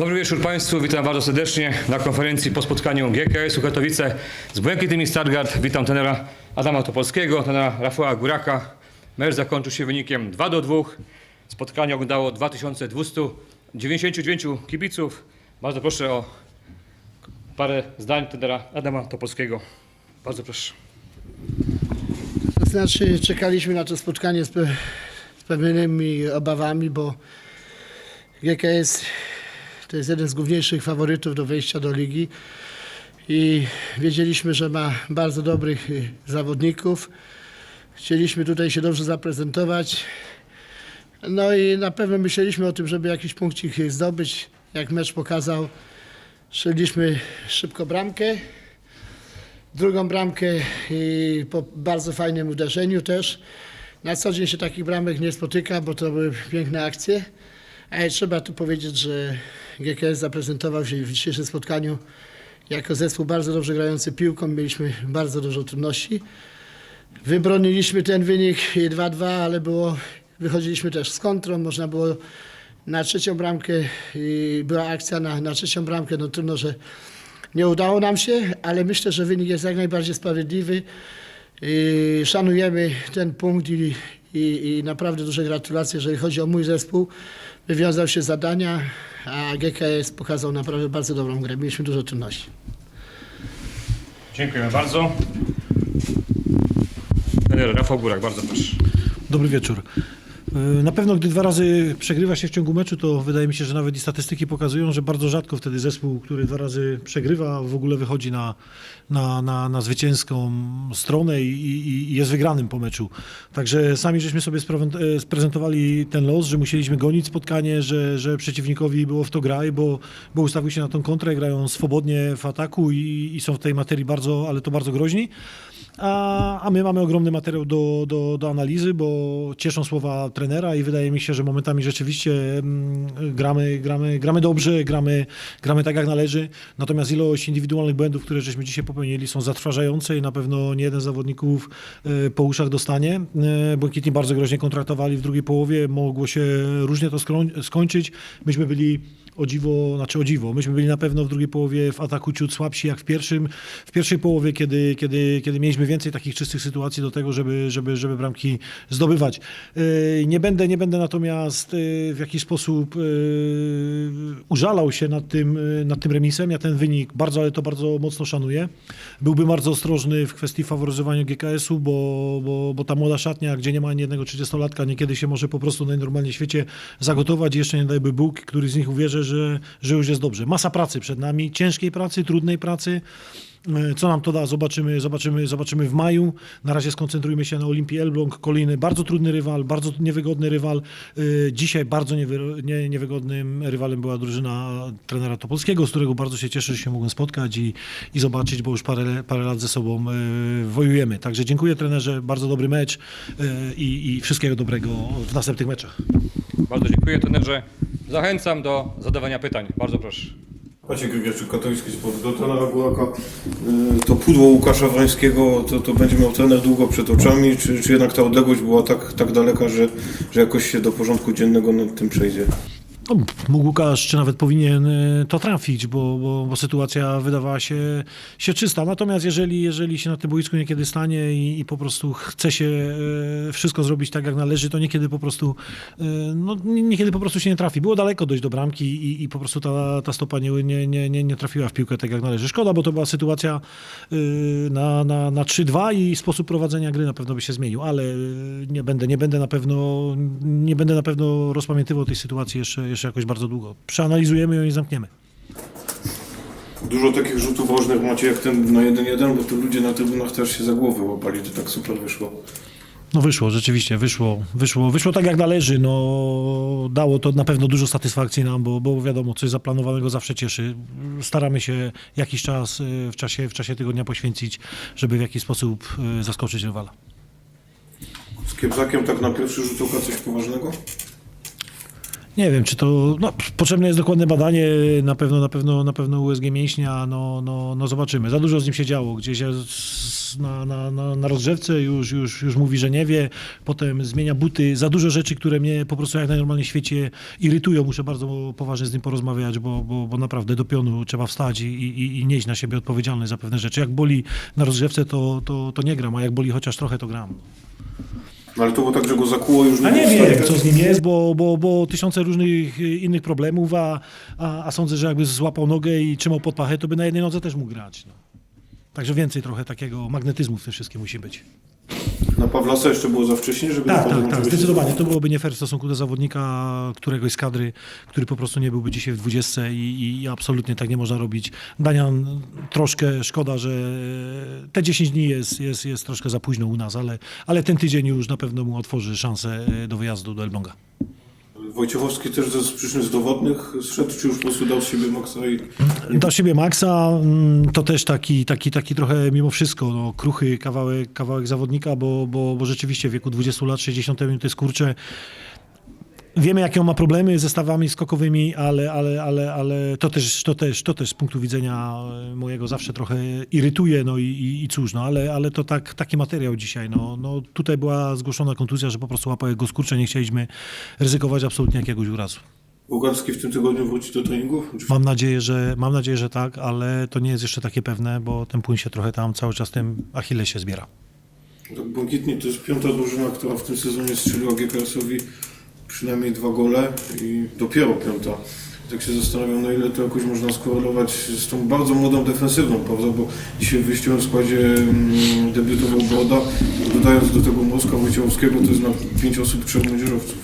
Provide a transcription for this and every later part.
Dobry wieczór Państwu, witam bardzo serdecznie na konferencji po spotkaniu GKS-u Katowice z Błękitnymi Stargard. Witam tenera Adama Topolskiego, tenera Rafała Góraka. Mecz zakończył się wynikiem 2 do 2. Spotkanie oglądało 2299 kibiców. Bardzo proszę o parę zdań tenera Adama Topolskiego. Bardzo proszę. To znaczy, czekaliśmy na to spotkanie z, pe- z pewnymi obawami, bo GKS to jest jeden z główniejszych faworytów do wejścia do ligi i wiedzieliśmy, że ma bardzo dobrych y, zawodników. Chcieliśmy tutaj się dobrze zaprezentować. No i na pewno myśleliśmy o tym, żeby jakiś punkcik zdobyć. Jak mecz pokazał, strzeliliśmy szybko bramkę. Drugą bramkę po bardzo fajnym uderzeniu też. Na co dzień się takich bramek nie spotyka, bo to były piękne akcje. Ale trzeba tu powiedzieć, że GKS zaprezentował się w dzisiejszym spotkaniu jako zespół bardzo dobrze grający piłką. Mieliśmy bardzo dużo trudności. Wybroniliśmy ten wynik 2-2, ale było, wychodziliśmy też z kontrą. Można było na trzecią bramkę, była akcja na, na trzecią bramkę. No trudno, że nie udało nam się, ale myślę, że wynik jest jak najbardziej sprawiedliwy. Szanujemy ten punkt i, i, i naprawdę duże gratulacje, jeżeli chodzi o mój zespół. Wywiązał się z zadania, a GKS pokazał naprawdę bardzo dobrą grę. Mieliśmy dużo trudności. Dziękujemy bardzo. Tener Rafał Górak, bardzo proszę. Dobry wieczór. E, Na pewno, gdy dwa razy przegrywa się w ciągu meczu, to wydaje mi się, że nawet i statystyki pokazują, że bardzo rzadko wtedy zespół, który dwa razy przegrywa, w ogóle wychodzi na, na, na, na zwycięską stronę i, i, i jest wygranym po meczu. Także sami żeśmy sobie e, sprezentowali ten los, że musieliśmy gonić spotkanie, że, że przeciwnikowi było w to graj, bo, bo ustawił się na tą kontrę, grają swobodnie w ataku i, i są w tej materii bardzo, ale to bardzo groźni. A, a my mamy ogromny materiał do, do, do analizy, bo cieszą słowa trenera i wydaje mi się, że momentami rzeczywiście mm, gramy, gramy, gramy dobrze, gramy, gramy tak jak należy. Natomiast ilość indywidualnych błędów, które żeśmy dzisiaj popełnili są zatrważające i na pewno nie jeden z zawodników e, po uszach dostanie. E, Błękitni bardzo groźnie kontraktowali w drugiej połowie, mogło się różnie to skończyć. Myśmy byli o dziwo, znaczy o dziwo. Myśmy byli na pewno w drugiej połowie w ataku ciut słabsi jak w pierwszym. W pierwszej połowie, kiedy, kiedy, kiedy mieliśmy więcej takich czystych sytuacji do tego, żeby, żeby, żeby bramki zdobywać. Yy, Nie będę, nie będę natomiast yy, w jakiś sposób yy, użalał się nad tym, nad tym remisem. Ja ten wynik bardzo, ale to bardzo mocno szanuję. Byłbym bardzo ostrożny w kwestii faworyzowania GKS-u, bo, bo, bo ta młoda szatnia, gdzie nie ma ani jednego 30-latka, niekiedy się może po prostu najnormalniej w świecie zagotować. Jeszcze nie dajby Bóg, który z nich uwierzy, że, że już jest dobrze. Masa pracy przed nami, ciężkiej pracy, trudnej pracy. E, Co nam to da, zobaczymy, zobaczymy, zobaczymy w maju. Na razie skoncentrujmy się na Olimpii Elbląg. Kolejny bardzo trudny rywal, bardzo niewygodny rywal. E, Dzisiaj bardzo niewy, nie, niewygodnym rywalem była drużyna trenera Topolskiego, z którego bardzo się cieszę, że się mogłem spotkać i, i zobaczyć, bo już parę, parę lat ze sobą e, wojujemy. Także dziękuję trenerze, bardzo dobry mecz i, i wszystkiego dobrego w następnych meczach. Bardzo dziękuję tenerze. Zachęcam do zadawania pytań. Bardzo proszę. Maciek Grygaszczyk, Katowicki Sport. Do trenera Góraka. Y, To pudło Łukasza Wańskiego, to, to będzie miał trener długo przed oczami, czy, czy jednak ta odległość była tak, tak daleka, że, że jakoś się do porządku dziennego nad tym przejdzie? No, mógł Łukasz, czy nawet powinien e, to trafić, bo, bo, bo sytuacja wydawała się, się czysta. Natomiast jeżeli, jeżeli się na tym boisku niekiedy stanie i, i po prostu chce się e, wszystko zrobić tak, jak należy, to niekiedy po prostu e, no, nie- niekiedy po prostu się nie trafi. Było daleko dojść do bramki i, i po prostu ta, ta stopa nie, nie, nie, nie, nie trafiła w piłkę tak, jak należy. Szkoda, bo to była sytuacja na, na, na 3-2 i sposób prowadzenia gry na pewno by się zmienił, ale nie będę, nie będę na pewno nie będę na pewno rozpamiętywał tej sytuacji jeszcze, jeszcze jakoś bardzo długo. Przeanalizujemy ją i zamkniemy. Dużo takich rzutów rożnych macie jak ten na 1-1, bo tu ludzie na trybunach też się za głowę łapali, to tak super wyszło. No wyszło, rzeczywiście, wyszło, wyszło, wyszło tak jak należy. No, dało to na pewno dużo satysfakcji nam, bo, bo wiadomo, coś zaplanowanego zawsze cieszy. Staramy się jakiś czas y, w czasie, w czasie tygodnia poświęcić, żeby w jakiś sposób y, zaskoczyć rywala. Z Kiepzakiem tak na pierwszy rzut oka coś poważnego? Nie wiem, czy to. No, potrzebne jest dokładne badanie, na pewno, na pewno, na pewno USG mięśnia, no, no, no zobaczymy. Za dużo z nim się działo. Gdzieś na, na, na, na rozgrzewce już, już, już mówi, że nie wie, potem zmienia buty. Za dużo rzeczy, które mnie po prostu jak najnormalniej w świecie irytują. Muszę bardzo poważnie z nim porozmawiać, bo, bo, bo naprawdę do pionu trzeba wstać i, i, i nieść na siebie odpowiedzialność za pewne rzeczy. Jak boli na rozgrzewce, to, to, to nie gram, a jak boli chociaż trochę, to gram. No ale to było tak, że go zakuło już... A nie wiem, co z nim jest, bo, bo, bo tysiące różnych y, innych problemów, a, a, a sądzę, że jakby złapał nogę i trzymał pod pachę, to by na jednej nodze też mógł grać. No. Także więcej trochę takiego magnetyzmu w tym wszystkim musi być. Na Pawlasa jeszcze było za wcześnie, żeby Tak, tak, tak, zdecydowanie. To byłoby nie fair w stosunku do zawodnika któregoś z kadry, który po prostu nie byłby dzisiaj w 20 i, i absolutnie tak nie można robić. Danian, troszkę szkoda, że te 10 dni jest, jest, jest troszkę za późno u nas, ale, ale ten tydzień już na pewno mu otworzy szansę e, do wyjazdu do Elbląga. Wojciechowski też z przyczyn zdrowotnych zszedł, czy już po prostu dał siebie maksa i... Do siebie Maxa mm, to też taki, taki, taki trochę mimo wszystko no, kruchy kawałek, kawałek zawodnika, bo, bo, bo rzeczywiście w wieku 20 lat, 60 minut jest kurczę. Wiemy, jakie on ma problemy ze stawami skokowymi, ale, ale, ale, ale to, też, to, też, to też z punktu widzenia e, mojego zawsze trochę irytuje, no i, i, i cóż, no ale, ale to tak, taki materiał dzisiaj. No, no, tutaj była zgłoszona kontuzja, że po prostu łapał go skurcze, nie chcieliśmy ryzykować absolutnie jakiegoś urazu. Bułgarski w tym tygodniu wróci do treningów? Mam nadzieję, że, mam nadzieję, że tak, ale to nie jest jeszcze takie pewne, bo ten płyn się trochę tam cały czas tym Achille się zbiera. Tak, Błękitni to jest piąta drużyna, która w tym sezonie strzeliła GKS-owi przynajmniej dwa gole i dopiero piąta. Tak się zastanawiam, na ile to jakoś można skorelować z tą bardzo młodą defensywną, prawda? Bo dzisiaj w wyjściowym składzie mm, debiutował Broda, dodając do tego Moska Wojciechowskiego, to jest na pięć osób, trzech młodzieżowców.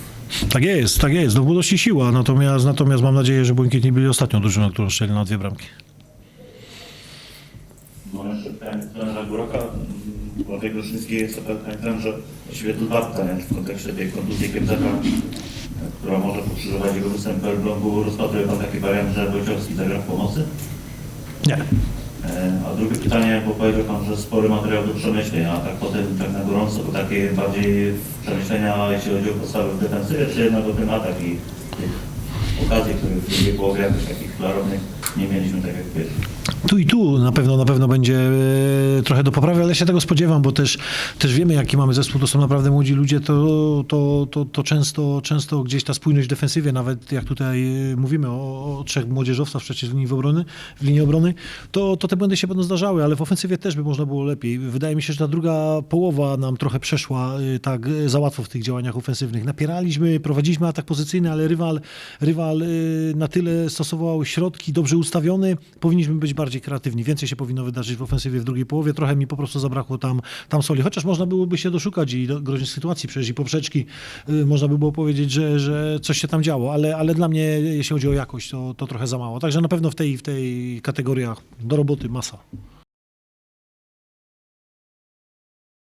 Tak jest, tak jest. Do młodości siła, natomiast, natomiast mam nadzieję, że Błękitni byli ostatnią drużyną, którą strzeli na dwie bramki. No jeszcze pytanie do Góroka. Władek Ruszyński jest pamiętam, że właściwie tu pytania w kontekście tej kontuzji Kiemzaka, która może pokrzyżować jego występ w Elblągu. Rozpatruje Pan taki wariant, że Wojciechowski zagra w pomocy? Nie. E, A drugie pytanie, bo powiedział Pan, że spory materiał do przemyśleń, a tak potem tak na gorąco, to takie bardziej przemyślenia, jeśli chodzi o podstawy w defensywie, czy jednak o ten atak i tych okazji, których w drugiej połowie jakoś takich klarownych nie mieliśmy tak jak w pierwszej. Tu i tu na pewno, na pewno będzie e, trochę do poprawy, ale się tego spodziewam, bo też, też wiemy, jaki mamy zespół, to są naprawdę młodzi ludzie, to, to, to, to często, często gdzieś ta spójność w defensywie, nawet jak tutaj e, mówimy o, o trzech młodzieżowcach przecież w linii obrony, w linii obrony, to, to te błędy się będą zdarzały, ale w ofensywie też by można było lepiej. Wydaje mi się, że ta druga połowa nam trochę przeszła e, tak za łatwo w tych działaniach ofensywnych. Napieraliśmy, prowadziliśmy atak pozycyjny, ale rywal, rywal na tyle stosował środki dobrze ustawiony, powinniśmy być bardziej kreatywni. Więcej się powinno wydarzyć w ofensywie w drugiej połowie. Trochę mi po prostu zabrakło tam, tam soli. Chociaż można byłoby się doszukać i do groźnych sytuacji, przecież i poprzeczki. y, Można by było powiedzieć, że, że coś się tam działo, ale, ale dla mnie, jeśli chodzi o jakość, to, to trochę za mało. Także na pewno w tej, w tej kategoriach do roboty masa.